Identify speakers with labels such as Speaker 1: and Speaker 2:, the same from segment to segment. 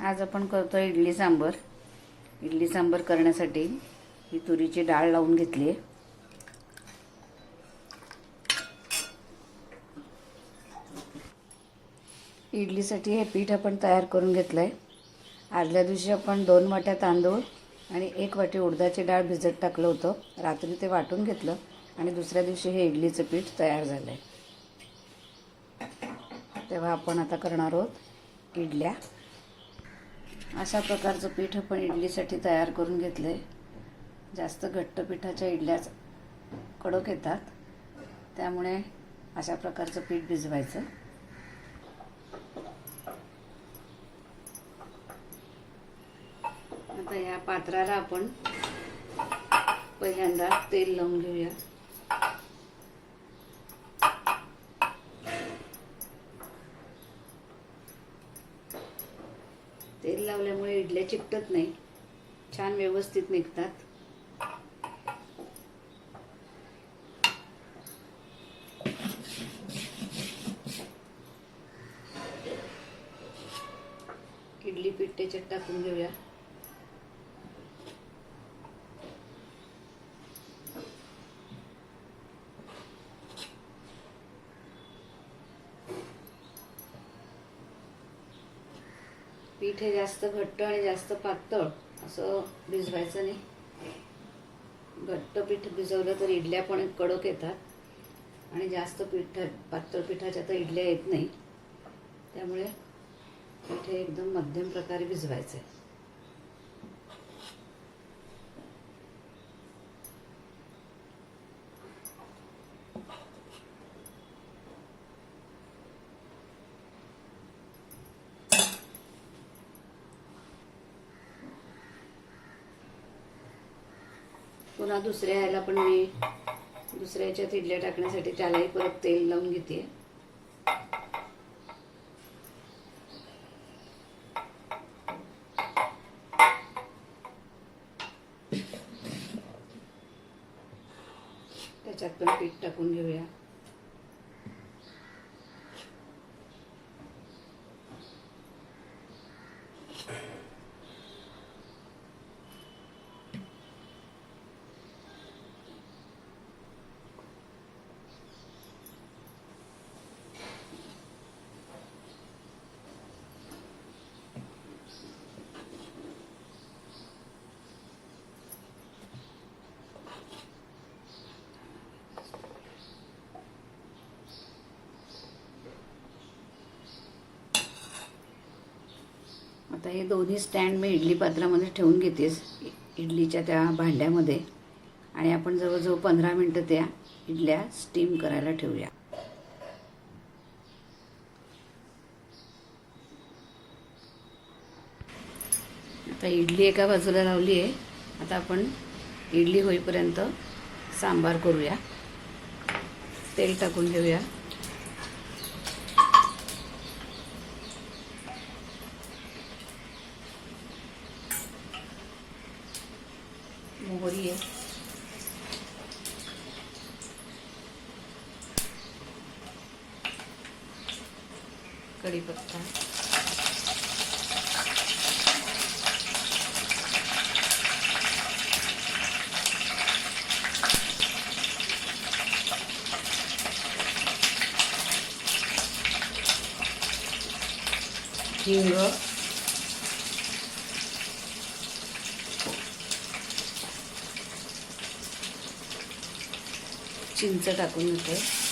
Speaker 1: आज आपण करतो इडली सांबर. इडली सांबर करण्यासाठी ही तुरीची डाळ लावून घेतली आहे. इडलीसाठी हे पीठ आपण तयार करून घेतलं आहे आदल्या दिवशी आपण दोन वाट्या तांदूळ आणि एक वाटी उडदाची डाळ भिजत टाकलं होतं. रात्री ते वाटून घेतलं आणि दुसऱ्या दिवशी हे इडलीचं पीठ तयार झालं आहे तेव्हा आपण आता करणार आहोत इडल्या. अशा प्रकारचं पीठ आपण इडलीसाठी तयार करून घेतलं आहे जास्त घट्ट पिठाच्या इडल्याच कडक येतात. त्यामुळे अशा प्रकारचं पीठ भिजवायचं. आता या पात्राला आपण पहिल्यांदा तेल लावून घेऊया तेल लावल्यामुळे इडल्या चिकटत नाही. छान व्यवस्थित निघतात. इडली पीठ त्याच्यात टाकून घेऊया. पीठ हे जास्त घट्ट आणि जास्त पातळ असं भिजवायचं नाही. घट्ट पीठ भिजवलं तर इडल्या पण कडक येतात. आणि जास्त पीठ पातळ पिठाच्या तर इडल्या येत नाही. त्यामुळे पीठ हे एकदम मध्यम प्रकारे भिजवायचं आहे पुन्हा दुसऱ्या ह्याला पण मी दुसऱ्याच्या तिडल्या टाकण्यासाठी त्यालाही परत तेल लावून घेते. त्याच्यात पण पीठ टाकून घेऊया. आता हे दोन्ही स्टँड मी इडली पात्रामध्ये ठेवून घेतेस इडलीच्या त्या भांड्यामध्ये. आणि आपण जवळजवळ पंधरा मिनटं त्या इडल्या स्टीम करायला ठेवूया. आता इडली एका बाजूला लावली आहे. आता आपण इडली होईपर्यंत सांबार करूया. तेल टाकून घेऊया मोहरी आहे कढीपत्ता. हिंग. चिंच टाकून घेते.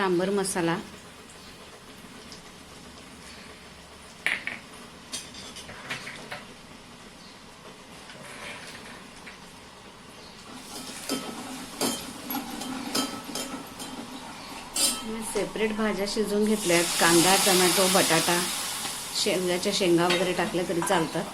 Speaker 1: सांबर मसाला. मी सेपरेट भाज्या शिजवून घेतल्यात. कांदा टमॅटो बटाटा शेवग्याच्या शेंगा वगैरे टाकल्या तरी चालतात.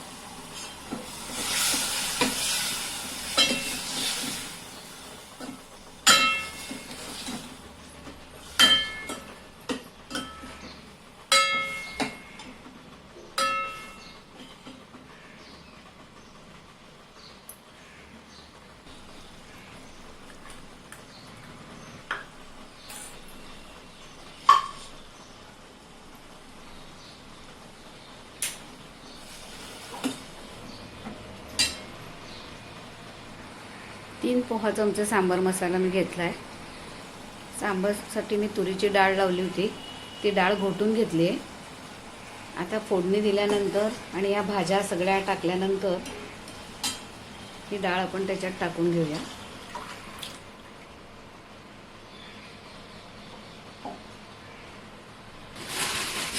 Speaker 1: तीन पोहा चमचा सांबार मसाला मी घेतला आहे सांबारसाठी मी तुरीची डाळ लावली होती. ती डाळ घोटून घेतली आहे आता फोडणी दिल्यानंतर आणि या भाज्या सगळ्या टाकल्यानंतर ही डाळ आपण त्याच्यात टाकून घेऊया.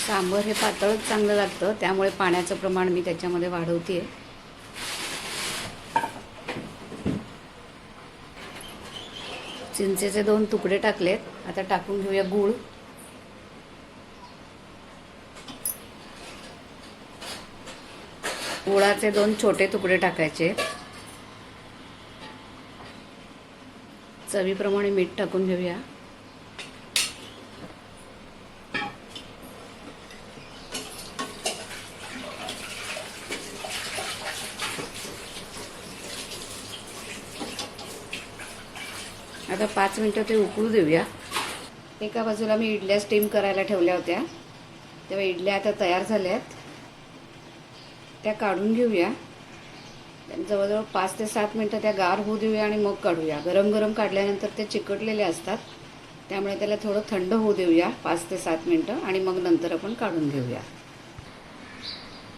Speaker 1: सांबर हे पातळच चांगलं लागतं त्यामुळे पाण्याचं प्रमाण मी त्याच्यामध्ये वाढवते आहे चिंचेचे दोन तुकडे टाकलेत. आता टाकून घेऊया गूळ. गुळाचे दोन छोटे तुकडे टाकायचे. चवीप्रमाणे मीठ टाकून घेऊया. आता पाच मिनटं ते उकळू देऊया. एका बाजूला मी इडल्या स्टीम करायला ठेवल्या होत्या. तेव्हा इडल्या आता तयार झाल्या आहेत त्या काढून घेऊया. जवळजवळ पाच ते सात मिनटं त्या गार होऊ देऊया आणि मग काढूया. गरम गरम काढल्यानंतर ते चिकटलेले असतात. त्यामुळे त्याला थोडं थंड होऊ देऊया पाच ते सात मिनटं आणि मग नंतर आपण काढून घेऊया.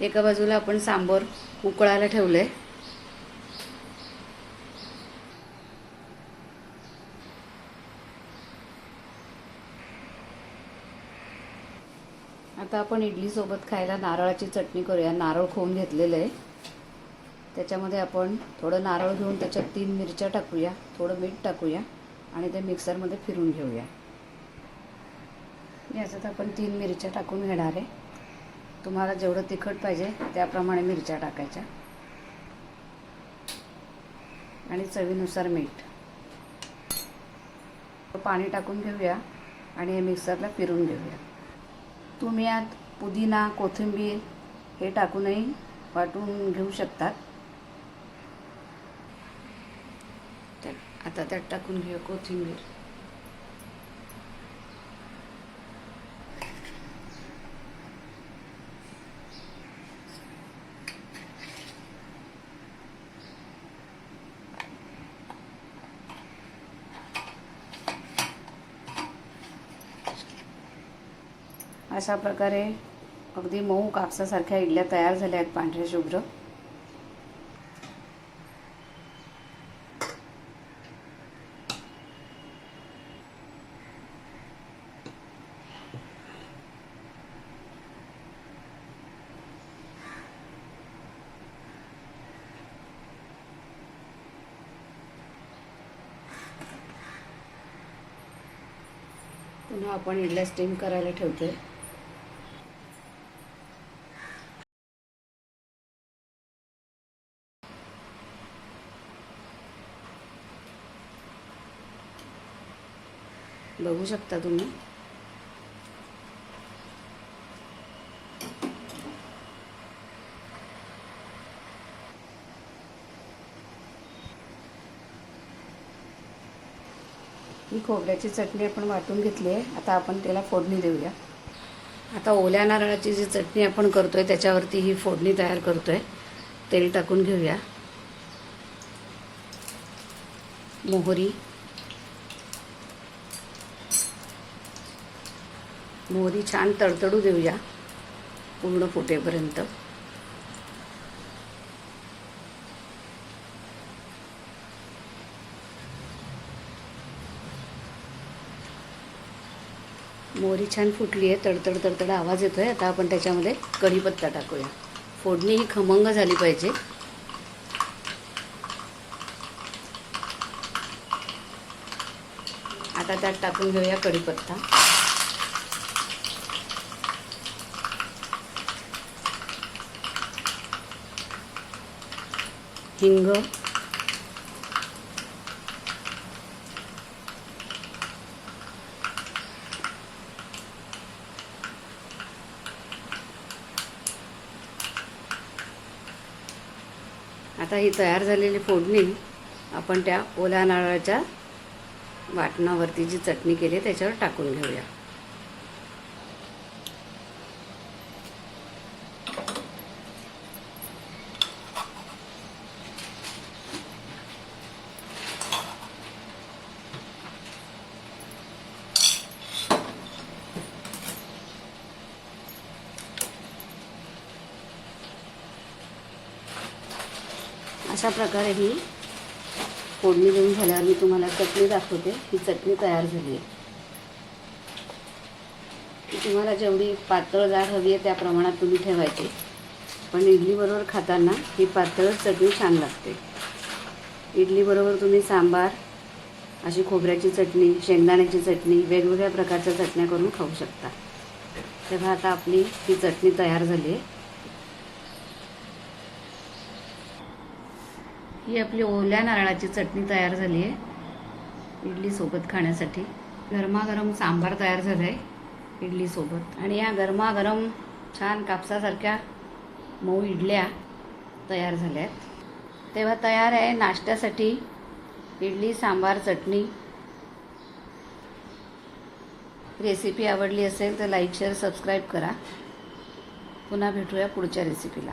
Speaker 1: एका बाजूला आपण सांबर उकळायला ठेवलं आहे आता आपण इडलीसोबत खायला नारळाची चटणी करूया. नारळ खोवून घेतलेलं आहे. त्याच्यामध्ये आपण थोडं नारळ घेऊन त्याच्यात तीन मिरच्या टाकूया. थोडं मीठ टाकूया आणि ते मिक्सरमध्ये फिरून घेऊया. याच्यात आपण तीन मिरच्या टाकून घेणार आहे. तुम्हाला जेवढं तिखट पाहिजे त्याप्रमाणे मिरच्या टाकायच्या. आणि चवीनुसार मीठ. पाणी टाकून घेऊया आणि हे मिक्सरला फिरून घेऊया. तुम्ही यात पुदिना कोथिंबीर हे टाकूनही वाटून घेऊ शकतात. आता त्यात टाकून घेऊ कोथिंबीर. अशा प्रकारे अगदी मऊ कापसासारख्या इडल्या तयार झाल्या आहेत पांढऱ्या शुभ्र. पुन्हा आपण इडल्या स्टीम करायला ठेवतोय. बघू शकता तुम्ही. ही खोबऱ्याची चटणी आपण वाटून घेतली आहे. आता आपण त्याला फोडणी देऊया. आता ओल्या नारळाची जी चटणी आपण करतो आहे त्याच्यावरती ही फोडणी तयार करतो आहे तेल टाकून घेऊया. मोहरी. मोहरी छान तडतडू देऊया पूर्ण फुटेपर्यंत. मोहरी छान फुटली आहे तडतड तडतड आवाज येतोय. आता आपण त्याच्यामध्ये कढीपत्ता टाकूया. फोडणी ही खमंग झाली पाहिजे. आता त्यात टाकून घेऊया कढीपत्ता. हिंग. आता ही तयार झालेली फोडणी आपण त्या ओल्या नारळाच्या वाटणावरती जी चटणी केली त्याच्यावर टाकून घेऊया. अशा प्रकारे ही फोडणी देऊन झाल्यावर मी तुम्हाला चटणी दाखवते. ही चटणी तयार झाली आहे. तुम्हाला जेवढी पातळ जाड हवी आहे त्या प्रमाणात तुम्ही ठेवायची. पण इडलीबरोबर खाताना ही पातळ चटणी छान लागते. इडलीबरोबर तुम्ही सांबार अशी खोबऱ्याची चटणी शेंगदाण्याची चटणी वेगवेगळ्या प्रकारच्या चटण्या करून खाऊ शकता. तेव्हा आता आपली ही चटणी तयार झाली आहे. ही आपली ओल्या नारळाची चटणी तयार झाली आहे. इडलीसोबत खाण्यासाठी. गरमागरम सांबार तयार झाला आहे इडलीसोबत आणि या गरमागरम छान कापसासारख्या मऊ इडल्या तयार झाल्या आहेत तेव्हा तयार आहे नाश्त्यासाठी इडली सांबार चटणी. रेसिपी आवडली असेल तर लाईक शेअर सबस्क्राईब करा. पुन्हा भेटूया पुढच्या रेसिपीला.